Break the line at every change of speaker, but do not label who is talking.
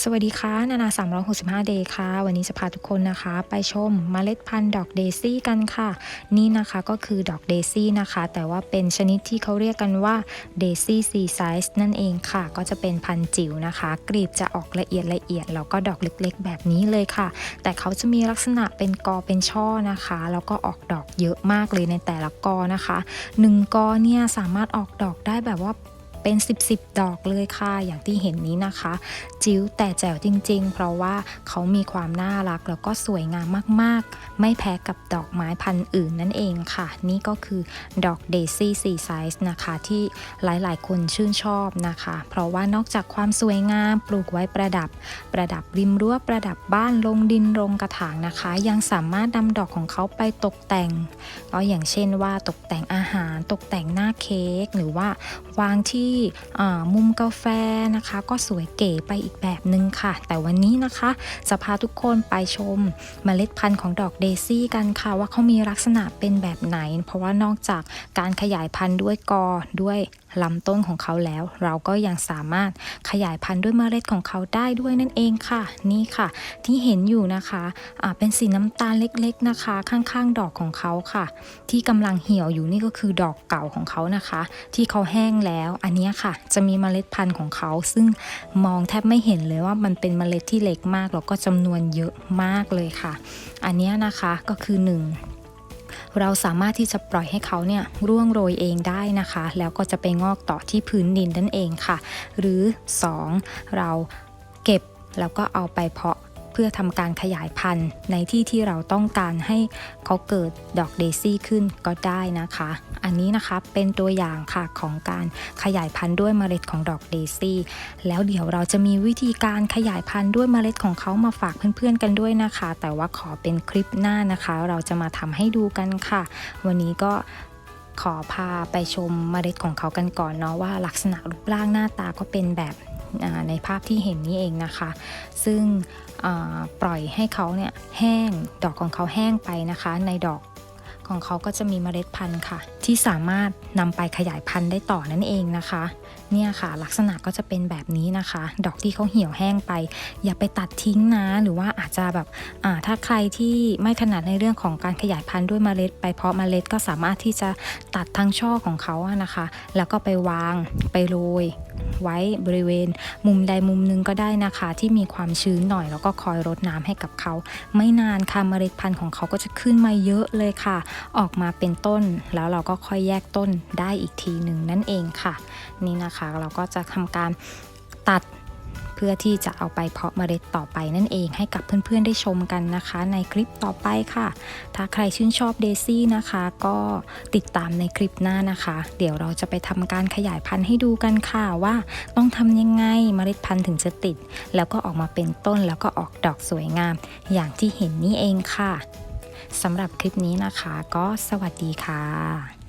สวัสดีค่ะนานา365เดย์ค่ะ วันนี้จะพาทุกคนนะคะ ไปชมเมล็ดพันธุ์ดอกเดซี่กันค่ะ นี่นะคะก็คือดอกเดซี่นะคะ แต่ว่าเป็นชนิดที่เขาเรียกกันว่าเดซี่ซีไซส์นั่นเองค่ะ ก็จะเป็นพันธุ์จิ๋วนะคะ กลีบจะออกละเอียดละเอียดแล้วก็ดอกเล็กๆ แบบนี้เลยค่ะ แต่เขาจะมีลักษณะเป็นกอเป็นช่อนะคะ แล้วก็ออกดอกเยอะมากเลยในแต่ละกอนะคะหนึ่งกอเนี่ยสามารถออกดอกได้แบบว่า เป็น 10บสดอกเลยค่ะอย่างที่เห็นนี้นะคะ จิ๋วแต่แจ๋วจริง ๆ เพราะว่าเขามีความน่ารักแล้วก็สวยงามมากๆ ไม่แพ้กับดอกไม้พันธุ์อื่นนั่นเองค่ะ นี่ก็คือดอกเดซี่ซีไซส์นะคะที่หลายๆ คนชื่นชอบนะคะ เพราะว่านอกจากความสวยงามปลูกไว้ประดับ ประดับริมรั้วประดับบ้านลงดินลงกระถางนะคะ ยังสามารถนำดอกของเขาไปตกแต่งก็อย่างเช่นว่าตกแต่งอาหารตกแต่งหน้าเค้กหรือว่าวางที่มุมกาแฟนะคะ ก็สวยเก๋ไปอีกแบบหนึ่งค่ะ แต่วันนี้นะคะ จะพาทุกคนไปชมเมล็ดพันธุ์ของดอกเดซี่กันค่ะ ว่าเขามีลักษณะเป็นแบบไหน เพราะว่านอกจากการขยายพันธุ์ด้วยกอด้วยลำต้นของเขาแล้ว เราก็ยังสามารถขยายพันธุ์ด้วยเมล็ดของเขาได้ด้วยนั่นเองค่ะ นี่ค่ะ ที่เห็นอยู่นะคะะเป็นสีน้ำตาลเล็กๆนะคะ ข้างๆ ดอกของเขาค่ะ ที่กำลังเหี่ยวอยู่นี่ก็คือดอกเก่าของเขานะคะ ที่เขาแห้งแล้วอันนี้ค่ะ จะมีเมล็ดพันธุ์ของเขา ซึ่งมองแทบไม่เห็นเลยว่ามันเป็นเมล็ดที่เล็กมากแล้วก็จำนวนเยอะมากเลยค่ะ อันนี้นะคะก็คือ 1เราสามารถที่จะปล่อยให้เขาเนี่ยร่วงโรยเองได้นะคะ แล้วก็จะไปงอกต่อที่พื้นดินนั่นเองค่ะ หรือ 2. เราเก็บแล้วก็เอาไปเพาะ เพื่อทำการขยายพันธุ์ในที่ที่เราต้องการให้เขาเกิดดอกเดซี่ขึ้นก็ได้นะคะ อันนี้นะคะเป็นตัวอย่างค่ะของการขยายพันธุ์ด้วยเมล็ดของดอกเดซี่ แล้วเดี๋ยวเราจะมีวิธีการขยายพันธุ์ด้วยเมล็ดของเขามาฝากเพื่อนๆกันด้วยนะคะ แต่ว่าขอเป็นคลิปหน้านะคะ เราจะมาทำให้ดูกันค่ะ วันนี้ก็ขอพาไปชมเมล็ดของเขากันก่อนเนาะว่าลักษณะรูปร่างหน้าตาก็เป็นแบบ ในภาพที่เห็นนี้เองนะคะ ซึ่งปล่อยให้เขาเนี่ยแห้งดอกของเขาแห้งไปนะคะ ในดอก ของเขาก็จะมีเมล็ดพันธุ์ค่ะ ที่สามารถนำไปขยายพันธุ์ได้ต่อนั่นเองนะคะ เนี่ยค่ะ ลักษณะก็จะเป็นแบบนี้นะคะ ดอกที่เขาเหี่ยวแห้งไป อย่าไปตัดทิ้งนะ หรือว่าอาจจะแบบถ้าใครที่ไม่ถนัดในเรื่องของการขยายพันธุ์ด้วยเมล็ด ไปเพาะเมล็ดก็สามารถที่จะตัดทั้งช่อของเขาอะนะคะ แล้วก็ไปวางไปโรยไว้บริเวณมุมใดมุมหนึ่งก็ได้นะคะ ที่มีความชื้นหน่อยแล้วก็คอยรดน้ำให้กับเขา ไม่นานค่ะเมล็ดพันธุ์ของเขาก็จะขึ้นมาเยอะเลยค่ะออกมาเป็นต้น แล้วเราก็ค่อยแยกต้นได้อีกทีหนึ่งนั่นเองค่ะ นี่นะคะเราก็จะทำการตัดเพื่อที่จะเอาไปเพาะเมล็ดต่อไปนั่นเองให้กับเพื่อนๆได้ชมกันนะคะ ในคลิปต่อไปค่ะ ถ้าใครชื่นชอบเดซี่นะคะ ก็ติดตามในคลิปหน้านะคะ เดี๋ยวเราจะไปทำการขยายพันธุ์ให้ดูกันค่ะว่าต้องทำยังไงเมล็ดพันธุ์ถึงจะติด แล้วก็ออกมาเป็นต้นแล้วก็ออกดอกสวยงาม อย่างที่เห็นนี่เองค่ะ สำหรับคลิปนี้นะคะ ก็สวัสดีค่ะ